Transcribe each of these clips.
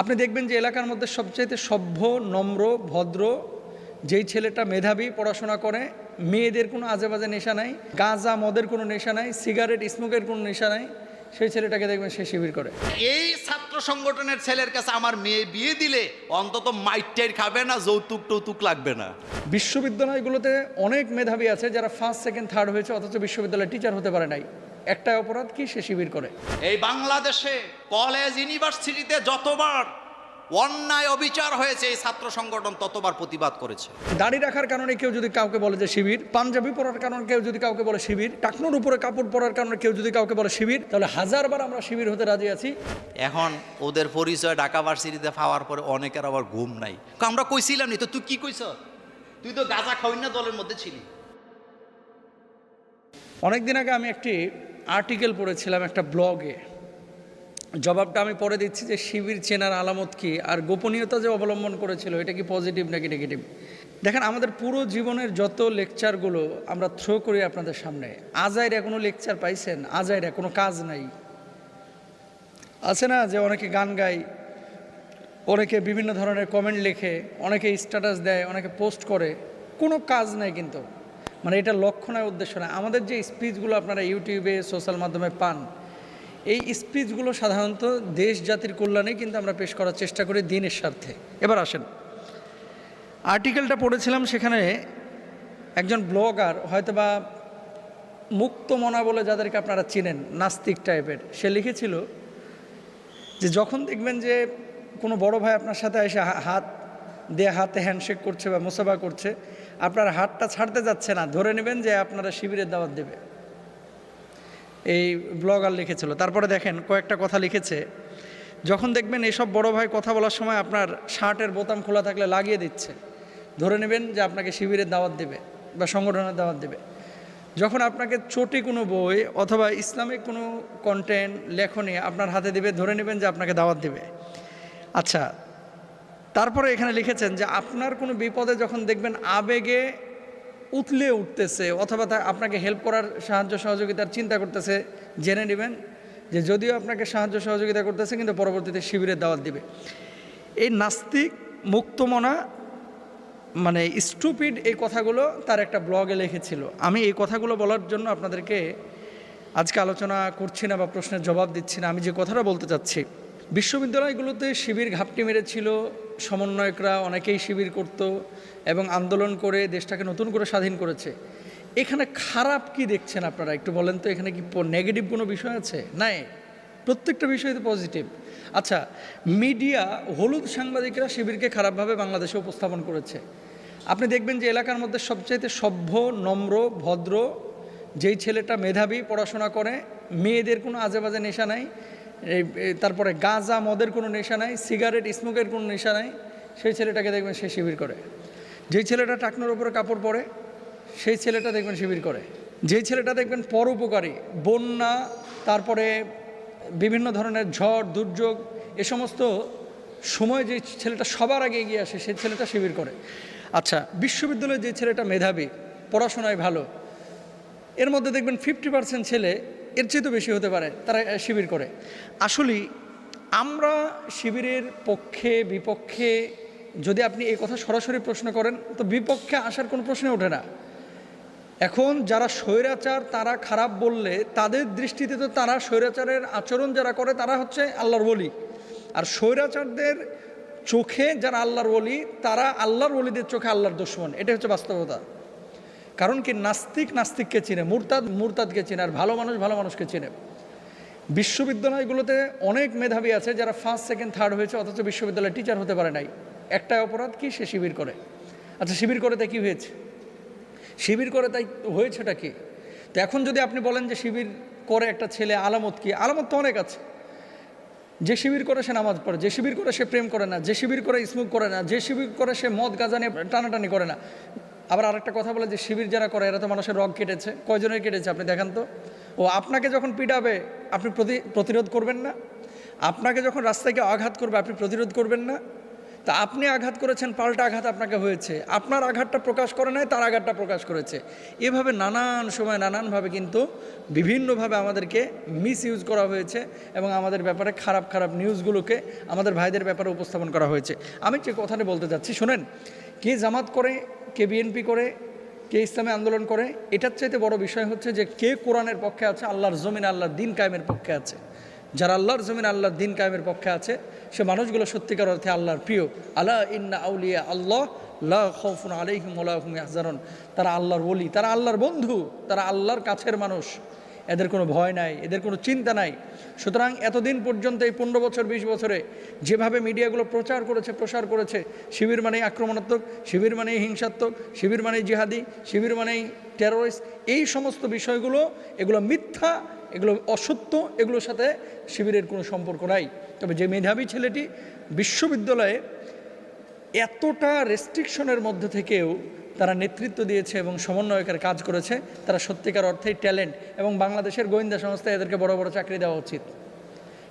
আপনি দেখবেন যে এলাকার মধ্যে সবচাইতে সভ্য, নম্র, ভদ্র, যেই ছেলেটা মেধাবী, পড়াশোনা করে, মেয়েদের কোনো আজেবাজে নেশা নাই, গাঁজা, মদের কোনো নেশা নাই, সিগারেট, স্মোকের কোনো নেশা নাই, সেই ছেলেটাকে দেখবেন সে শিবির করে। এই ছাত্র সংগঠনের ছেলের কাছে আমার মেয়ে বিয়ে দিলে অন্তত মাইটাই খাবে না যৌতুক টৌতুক লাগবে না। বিশ্ববিদ্যালয়গুলোতে অনেক মেধাবী আছে যারা ফার্স্ট সেকেন্ড থার্ড হয়েছে অথচ বিশ্ববিদ্যালয়ের টিচার হতে পারে নাই। একটা অপরাধ কি সে শিবির করে? এই বাংলাদেশে কলেজ ইউনিভার্সিটিতে যতবার অন্যায় অবিচার হয়েছে এই ছাত্র সংগঠন ততবার প্রতিবাদ করেছে। দাড়ি রাখার কারণে কেউ যদি কাউকে বলে যে শিবির পাঞ্জাবি পরার কারণে কেউ যদি কাউকে বলে শিবির টাকনোর উপরে কাপড় পরার কারণে কেউ যদি কাউকে বলে শিবির তাহলে হাজারবার আমরা শিবির হতে রাজি আছি। এখন ওদের পরিচয় ঢাকা ভার্সিটিতে পাওয়ার পরে অনেকের আবার ঘুম নাই। আমরা কইছিলাম নি তো তুই কি কইছ? তুই তো গাঁজা খাওয়াই না দলের মধ্যে ছিলি। অনেকদিন আগে আমি একটি আর্টিকেল পড়েছিলাম একটা ব্লগে জবাবটা আমি পরে দিচ্ছি যে শিবির চেনার আলামত কি আর গোপনীয়তা যে অবলম্বন করেছিল, এটা কি পজিটিভ নাকি নেগেটিভ দেখেন, আমাদের পুরো জীবনের যত লেকচারগুলো আমরা থ্রো করি আপনাদের সামনে, আজাইরা কোনো লেকচার পাইছেন? আজাইরা কোনো কাজ নাই। আছে না যে অনেকে গান গায়, অনেকে বিভিন্ন ধরনের কমেন্ট লেখে, অনেকে স্ট্যাটাস দেয়, অনেকে পোস্ট করে, কোনো কাজ নাই কিন্তু। মানে এটা লক্ষ্য নয়, উদ্দেশ্য নয়। আমাদের যে স্পিচগুলো আপনারা ইউটিউবে সোশ্যাল মাধ্যমে পান এই স্পিচগুলো সাধারণত দেশ জাতির কল্যাণে কিন্তু আমরা পেশ করার চেষ্টা করি দিনের স্বার্থে। এবার আসেন। আর্টিকেলটা পড়েছিলাম সেখানে একজন ব্লগার হয়তো হয়তোবা মুক্তমনা বলে যাদেরকে আপনারা চিনেন, নাস্তিক টাইপের, সে লিখেছিল যে যখন দেখবেন যে কোনো বড় ভাই আপনার সাথে এসে হাত দিয়ে হাতে হ্যান্ডশেক করছে বা মোসাফা করছে, আপনার হাতটা ছাড়তে যাচ্ছে না, ধরে নেবেন যে আপনারা শিবিরের দাওয়াত দেবে। এই ব্লগার লিখেছিল। তারপরে দেখেন কয়েকটা কথা লিখেছে। যখন দেখবেন এসব বড় ভাই কথা বলার সময় আপনার শার্টের বোতাম খোলা থাকলে লাগিয়ে দিচ্ছে। ধরে নেবেন যে আপনাকে শিবিরের দাওয়াত দেবে বা সংগঠনের দাওয়াত দেবে। যখন আপনাকে চটি কোনো বই অথবা ইসলামিক কোনো কন্টেন্ট লেখনী আপনার হাতে দেবে, ধরে নেবেন যে আপনাকে দাওয়াত দেবে। আচ্ছা তারপরে এখানে লিখেছেন যে আপনার কোনো বিপদে যখন দেখবেন আবেগে উতলে উঠতেছে অথবা তা আপনাকে হেল্প করার সাহায্য সহযোগিতার চিন্তা করতেছে, জেনে নেবেন যে যদিও আপনাকে সাহায্য সহযোগিতা করতেছে, কিন্তু পরবর্তীতে শিবিরের দাওয়াত দিবে। এই নাস্তিক মুক্তমনা মানে স্টুপিড এই কথাগুলো তার একটা ব্লগে লিখেছিল। আমি এই কথাগুলো বলার জন্য আপনাদেরকে আজকে আলোচনা করছি না বা প্রশ্নের জবাব দিচ্ছি না, আমি যে কথাটা বলতে চাচ্ছি বিশ্ববিদ্যালয়গুলোতে শিবির ঘাপটি মেরেছিল, সমন্বয়করা অনেকেই শিবির করত এবং আন্দোলন করে দেশটাকে নতুন করে স্বাধীন করেছে। এখানে খারাপ কি দেখছেন আপনারা? একটু বলেন তো, এখানে কি নেগেটিভ কোনো বিষয় আছে? নাই? প্রত্যেকটা বিষয় তো পজিটিভ আচ্ছা মিডিয়া, হলুদ সাংবাদিকরা শিবিরকে খারাপভাবে বাংলাদেশে উপস্থাপন করেছে। আপনি দেখবেন যে এলাকার মধ্যে সবচাইতে সভ্য, নম্র, ভদ্র, যেই ছেলেটা মেধাবী পড়াশোনা করে, মেয়েদের কোনো আজেবাজে নেশা নাই তারপরে গাঁজা মদের কোনো নেশা নাই, সিগারেট, স্মোকের কোনো নেশা নাই, সেই ছেলেটাকে দেখবেন সে শিবির করে। যেই ছেলেটা টাকনোর উপরে কাপড় পরে, সেই ছেলেটা দেখবেন শিবির করে। যেই ছেলেটা দেখবেন পরোপকারী, বন্যা, তারপরে বিভিন্ন ধরনের ঝড়, দুর্যোগ, এ সমস্ত সময় যে ছেলেটা সবার আগে এগিয়ে আসে, সেই ছেলেটা শিবির করে। আচ্ছা বিশ্ববিদ্যালয়ে যে ছেলেটা মেধাবী, পড়াশোনায় ভালো, এর মধ্যে দেখবেন ফিফটি পার্সেন্ট ছেলে এর চেয়ে তো বেশি হতে পারে, তারা শিবির করে। আসলে আমরা শিবিরের পক্ষে, বিপক্ষে যদি আপনি এই কথা সরাসরি প্রশ্ন করেন, তো বিপক্ষে আসার কোনো প্রশ্নে ওঠে না। এখন যারা স্বৈরাচার, তারা খারাপ বললে তাদের দৃষ্টিতে তো তারা স্বৈরাচারের আচরণ যারা করে, তারা হচ্ছে আল্লাহর বলি আর স্বৈরাচারদের চোখে যারা আল্লাহর বলি তারা আল্লাহর বলিদের চোখে আল্লাহর দুশ্মন। এটা হচ্ছে বাস্তবতা। কারণ কি নাস্তিক নাস্তিককে চিনে, মুরতাদ মুরতাদকে চিনে, আর ভালো মানুষ ভালো মানুষকে চিনে। বিশ্ববিদ্যালয়গুলোতে অনেক মেধাবী আছে যারা ফার্স্ট সেকেন্ড থার্ড হয়েছে, অথচ বিশ্ববিদ্যালয়ে টিচার হতে পারে নাই। একটাই অপরাধ কি? সে শিবির করে। আচ্ছা শিবির করে তাই কী হয়েছে? শিবির করে তাই হয়েছেটা কি? তো এখন যদি আপনি বলেন যে শিবির করে একটা ছেলে, আলামত কি? আলামত তো অনেক আছে। যে শিবির করে সে নামাজ পড়ে, যে শিবির করে সে প্রেম করে না, যে শিবির করে স্মোক করে না, যে শিবির করে সে মদ, গাঁজা নিয়ে টানাটানি করে না আবার আরেকটা কথা বলে যে শিবির যারা করে, এরা তো মানুষের রগ কেটেছে। কয়জনের কেটেছে আপনি দেখান তো? ও আপনাকে যখন পিটাবে, আপনি প্রতি প্রতিরোধ করবেন না? আপনাকে যখন রাস্তায় আঘাত করবে, আপনি প্রতিরোধ করবেন না? তা আপনি আঘাত করেছেন, পাল্টা আঘাত আপনাকে হয়েছে। আপনার আঘাতটা প্রকাশ করে নাই, তার আঘাতটা প্রকাশ করেছে। এভাবে নানান সময়, নানানভাবে কিন্তু বিভিন্নভাবে আমাদেরকে মিস ইউজ করা হয়েছে এবং আমাদের ব্যাপারে খারাপ খারাপ নিউজগুলোকে আমাদের ভাইদের ব্যাপারে উপস্থাপন করা হয়েছে। আমি যে কথাটা বলতে যাচ্ছি, শোনেন, কে জামাত করে কে বিএনপি করে, কে ইসলামে আন্দোলন করে, এটার চাইতে বড় বিষয় হচ্ছে যে কে কোরআনের পক্ষে আছে, আল্লাহর জমিন আল্লাহর দিন কায়েমের পক্ষে আছে। যারা আল্লাহর জমিন আল্লাহর দিন কায়েমের পক্ষে আছে, সে মানুষগুলো সত্যিকার অর্থে আল্লাহর প্রিয়। আল্লাহ ইন্না আউলিয়া আল্লাহ খৌফুন আলাইহিম ওয়ালাহুম ইয়াহজানুন। তারা আল্লাহর বলি তারা আল্লাহর বন্ধু, তারা আল্লাহর কাছের মানুষ। এদের কোনো ভয় নাই, এদের কোনো চিন্তা নাই। সুতরাং এতদিন পর্যন্ত এই পনেরো বছর, বিশ বছরে যেভাবে মিডিয়াগুলো প্রচার করেছে, প্রসার করেছে, শিবির মানেই আক্রমণাত্মক, শিবির মানেই হিংসাত্মক, শিবির মানেই জিহাদি, শিবির মানেই টেরোরিস্ট এই সমস্ত বিষয়গুলো, এগুলো মিথ্যা, এগুলো অসত্য, এগুলোর সাথে শিবিরের কোনো সম্পর্ক নাই। তবে যে মেধাবী ছেলেটি বিশ্ববিদ্যালয়ে এতটা রেস্ট্রিকশনের মধ্যে থেকেও তারা নেতৃত্ব দিয়েছে এবং সমন্বয়কের কাজ করেছে, তারা সত্যিকার অর্থেই ট্যালেন্ট এবং বাংলাদেশের গোয়েন্দা সংস্থায় এদেরকে বড় বড় চাকরি দেওয়া উচিত।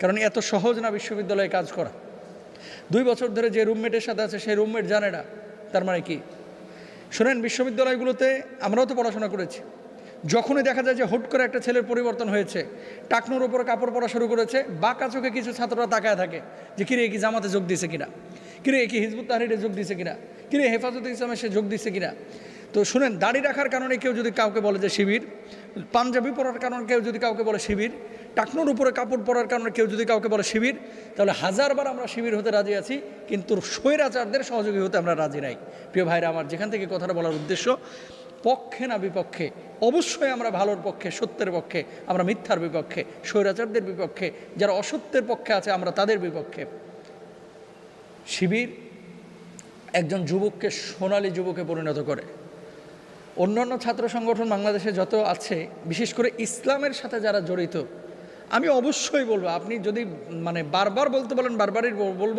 কারণ এত সহজ না বিশ্ববিদ্যালয়ে কাজ করা। দুই বছর ধরে যে রুমমেটের সাথে আছে, সেই রুমমেট জানে না, তার মানে কি? শোনেন, বিশ্ববিদ্যালয়গুলোতে আমরাও তো পড়াশোনা করেছি। যখনই দেখা যায় যে হুট করে একটা ছেলের পরিবর্তন হয়েছে, টাকনোর উপর কাপড় পরা শুরু করেছে, বাঁকা চোখে কিছু ছাত্ররা তাকায় থাকে যে, কিরে, কি জামাতে যোগ দিয়েছে কিনা? কিরে, কি হিজবুত তাহরিরে যোগ দিছে কিনা? কিরে, হেফাজত ইসলামে সে যোগ দিছে কিনা? তো শুনেন, দাড়ি রাখার কারণে কেউ যদি কাউকে বলে যে শিবির, পাঞ্জাবি পরার কারণে কেউ যদি কাউকে বলে শিবির, টাকনোর উপরে কাপড় পরার কারণে কেউ যদি কাউকে বলে শিবির, তাহলে হাজারবার আমরা শিবির হতে রাজি আছি, কিন্তু স্বৈরাচারদের সহযোগী হতে আমরা রাজি নাই। প্রিয় ভাইরা, আমার যেখান থেকে কথাটা বলার উদ্দেশ্য, পক্ষে না বিপক্ষে, অবশ্যই আমরা ভালোর পক্ষে, সত্যের পক্ষে, আমরা মিথ্যার বিপক্ষে, স্বৈরাচারদের বিপক্ষে, যারা অসত্যের পক্ষে আছে, আমরা তাদের বিপক্ষে। শিবির একজন যুবককে সোনালী যুবকে পরিণত করে। অন্যান্য ছাত্র সংগঠন বাংলাদেশে যত আছে, বিশেষ করে ইসলামের সাথে যারা জড়িত, আমি অবশ্যই বলব, আপনি যদি মানে বারবার বলতে বলেন, বারবারই বলব,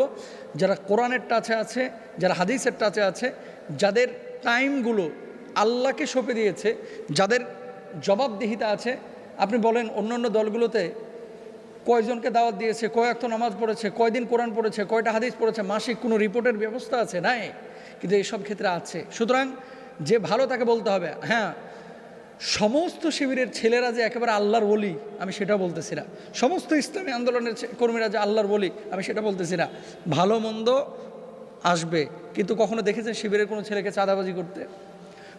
যারা কোরআনের টাচে আছে, যারা হাদিসের টাচে আছে, যাদের টাইমগুলো আল্লাহকে সঁপে দিয়েছে, যাদের জবাবদিহিতা আছে, আপনি বলেন অন্যান্য দলগুলোতে কয়জনকে দাওয়াত দিয়েছে কয়েক নামাজ পড়েছে, কয়দিন কোরআন পড়েছে, কয়টা হাদিস পড়েছে, মাসিক কোনো রিপোর্টের ব্যবস্থা আছে? নাই। কিন্তু এইসব ক্ষেত্রে আছে। সুতরাং যে ভালো তাকে বলতে হবে। হ্যাঁ সমস্ত শিবিরের ছেলেরা যে একেবারে আল্লাহর বলি আমি সেটা বলতেছি না। সমস্ত ইসলামী আন্দোলনের কর্মীরা যে আল্লাহর বলি আমি সেটা বলতেছি না। ভালো মন্দ আসবে। কিন্তু কখনো দেখেছেন শিবিরের কোনো ছেলেকে চাঁদাবাজি করতে?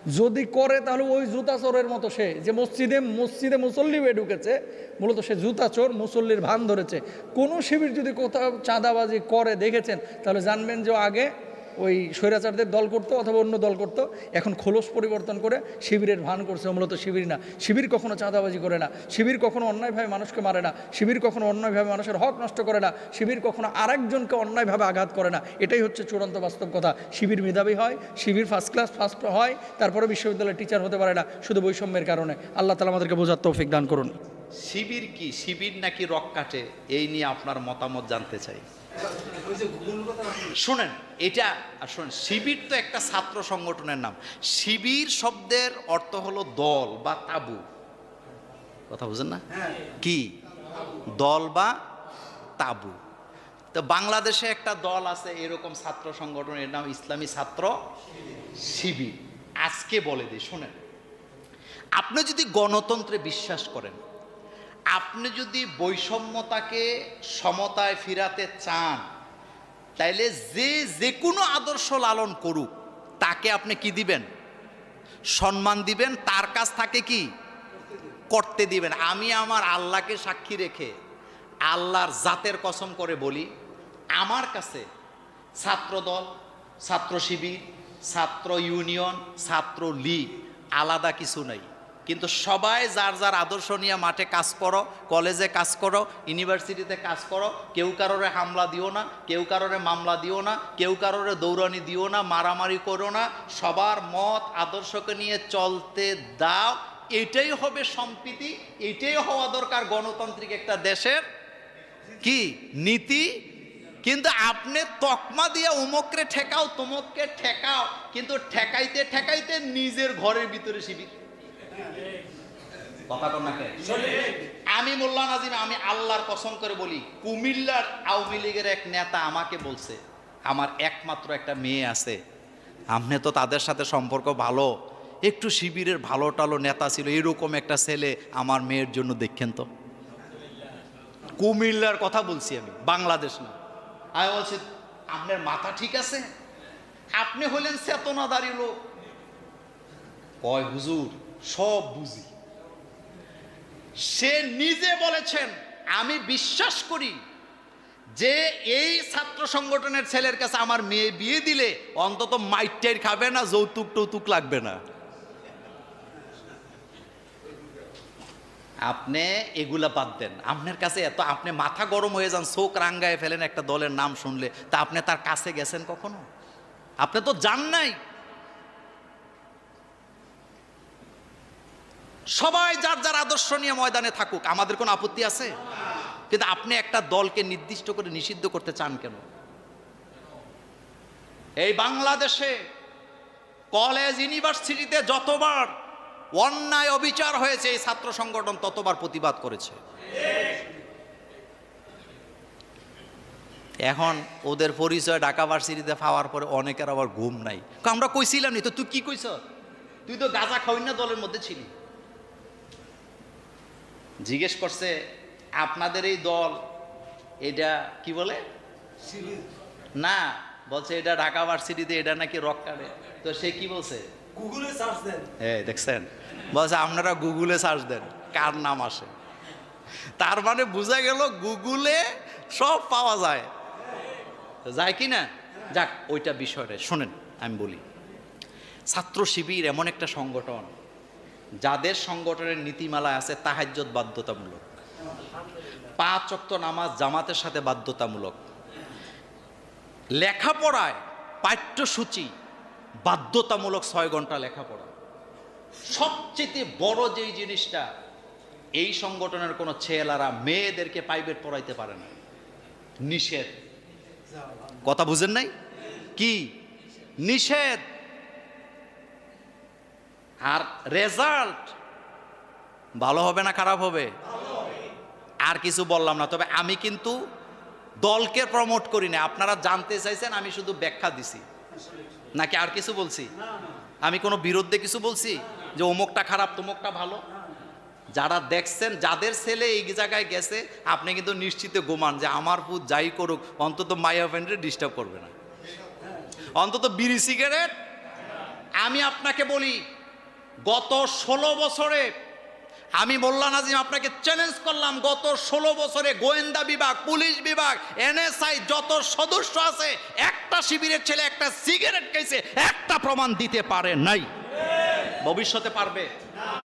যদি করে, তাহলে ওই জুতা চোরের মতো সে। যে মসজিদে মসজিদে মুসল্লি হয়ে ঢুকেছে, মূলত সে জুতা চোর, মুসল্লির ভান ধরেছে। কোনো শিবির যদি কোথাও চাঁদাবাজি করে দেখেছেন, তাহলে জানবেন যে আগে ওই স্বৈরাচারদের দল করতো অথবা অন্য দল করতো, এখন খোলস পরিবর্তন করে শিবিরের ভান করছে মূলত শিবির না। শিবির কখনো চাঁদাবাজি করে না, শিবির কখনো অন্যায়ভাবে মানুষকে মারে না, শিবির কখনো অন্যায়ভাবে মানুষের হক নষ্ট করে না, শিবির কখনো আরেকজনকে অন্যায়ভাবে আঘাত করে না। এটাই হচ্ছে চূড়ান্ত বাস্তব কথা। শিবির মেধাবী হয়, শিবির ফার্স্ট ক্লাস ফার্স্ট হয়, তারপরে বিশ্ববিদ্যালয়ের টিচার হতে পারে না, শুধু বৈষম্যের কারণে। আল্লাহ তালা আমাদেরকে বোঝার তৌফিক দান করুন। শিবির কি? শিবির নাকি রক কাটে? এই নিয়ে আপনার মতামত জানতে চাই। শুনেন, এটা, আর শোনেন, শিবির তো একটা ছাত্র সংগঠনের নাম। শিবির শব্দের অর্থ হলো দল বা তাবু। কথা বুঝেন না? কি? দল বা তাবু। তো বাংলাদেশে একটা দল আছে, এরকম ছাত্র সংগঠনের নাম ইসলামী ছাত্র শিবির। আজকে বলে দিই, শোনেন। আপনি যদি গণতন্ত্রে বিশ্বাস করেন আপনি যদি বৈষম্যতাকে সমতায় ফিরাতে চান, তাইলে যে যে কোনো আদর্শ লালন করুক, তাকে আপনি কি দিবেন? সম্মান দিবেন, তার কাছ থাকে কি? করতে দিবেন। আমি আমার আল্লাহকে সাক্ষী রেখে আল্লাহর জাতের কসম করে বলি, আমার কাছে ছাত্রদল ছাত্র শিবির ছাত্র ইউনিয়ন ছাত্র লীগ আলাদা কিছু নাই। কিন্তু সবাই যার যার আদর্শ নিয়ে মাঠে কাজ করো কলেজে কাজ করো ইউনিভার্সিটিতে কাজ করো, কেউ কারোরে হামলা দিও না, কেউ কারোরে মামলা দিও না, কেউ কারোরে দৌড়ানি দিও না, মারামারি করো না, সবার মত, আদর্শকে নিয়ে চলতে দাও, এটাই হবে সম্প্রীতি, এটাই হওয়া দরকার গণতান্ত্রিক একটা দেশের। কি? নীতি? কিন্তু আপনি তকমা দিয়ে উমকরে ঠেকাও, তোমককে ঠেকাও, কিন্তু ঠেকাইতে ঠেকাইতে নিজের ঘরের ভিতরে শিবির। কথাটা না আমি মোল্লা নাজিম আমি আল্লাহর কসম করে বলি কুমিল্লার আওয়ামী লীগের এক নেতা আমাকে বলছে আমার একমাত্র একটা মেয়ে আছে। আপনি তো তাদের সাথে সম্পর্ক ভালো। একটু শিবিরের ভালো টালো নেতা ছিল এরকম একটা ছেলে আমার মেয়ের জন্য দেখেন তো। কুমিল্লার কথা বলছি আমি বাংলাদেশ না। আমি বলছি আপনার মাথা ঠিক আছে? আপনি হলেন চেতনাদারী লোক। কয় হুজুর সব বুঝি। সে নিজে বলেছেন, আমি বিশ্বাস করি যে এই ছাত্র সংগঠনের ছেলের কাছে আমার মেয়ে বিয়ে দিলে অন্তত মাইটাই খাবে না, যৌতুক টৌতুক লাগবে না। আপনি এগুলা বাদ দেন। আপনার কাছে এত, আপনি মাথা গরম হয়ে যান, চোখ রাঙ্গায় ফেলেন একটা দলের নাম শুনলে। তা আপনি তার কাছে গেছেন কখনো? আপনি তো জান নাই। সবাই যার যার আদর্শ নিয়ে ময়দানে থাকুক, আমাদের কোনো আপত্তি আছে? কিন্তু আপনি একটা দলকে নির্দিষ্ট করে নিষিদ্ধ করতে চান কেন? এই বাংলাদেশে কলেজ, ইউনিভার্সিটিতে যতবার অন্যায় অবিচার হয়েছে, এই ছাত্র সংগঠন ততবার প্রতিবাদ করেছে। এখন ওদের পরিচয় ঢাকা ভার্সিটিতে পাওয়ার পরে অনেকের আবার ঘুম নাই। আমরা কইছিলাম নি তো, তুই কি কইছ? তুই তো গাঁজা খাওয়াই না দলের মধ্যে ছিলি। জিজ্ঞেস করছে আপনাদের এই দল এটা কি বলে? না বলছে এটা ঢাকা ভার্সিটিতে এটা নাকি রক কাটে তো সে কি বলছে? গুগলে সার্চ দেন। হ্যাঁ দেখছেন? বলছে আপনারা গুগলে সার্চ দেন কার নাম আসে? তার মানে বোঝা গেল গুগলে সব পাওয়া যায়। যায় কি না? যাক ওইটা বিষয়টা শোনেন আমি বলি। ছাত্র শিবির এমন একটা সংগঠন যাদের সংগঠনের নীতিমালা আছে তাহাজ্জত বাধ্যতামূলক। পাঁচ অক্ত নামাজ জামাতের সাথে বাধ্যতামূলক। লেখাপড়ায় পাঠ্যসূচি বাধ্যতামূলক ছয় ঘণ্টা লেখাপড়া। সবচেয়ে বড় যেই জিনিসটা, এই সংগঠনের কোনো ছেলেরা মেয়েদেরকে প্রাইভেট পড়াইতে পারে না। নিষেধ। কথা বুঝেন নাই? কি? নিষেধ। আর রেজাল্ট ভালো হবে না খারাপ হবে? আর কিছু বললাম না, তবে আমি কিন্তু দলকে প্রমোট করি না আপনারা জানতে চাইছেন, আমি শুধু ব্যাখ্যা দিছি। নাকি আর কিছু বলছি? আমি কোনো বিরুদ্ধে কিছু বলছি? যে অমুকটা খারাপ, তমুকটা ভালো? যারা দেখছেন, যাদের ছেলে এই জায়গায় গেছে, আপনি কিন্তু নিশ্চিত গোমান যে আমার পুত যাই করুক, অন্তত মাইয়া ফ্রেন্ডে ডিস্টার্ব করবে না। অন্তত বিড়ি সিগারেট আমি আপনাকে বলি গত ষোলো বছরে আমি মোল্লা নাজিম আপনাকে চ্যালেঞ্জ করলাম, গত ষোলো বছরে গোয়েন্দা বিভাগ, পুলিশ বিভাগ এনএসআই যত সদস্য আছে, একটা শিবিরের ছেলে একটা সিগারেট খেয়েছে একটা প্রমাণ দিতে পারে নাই। ভবিষ্যতে পারবে?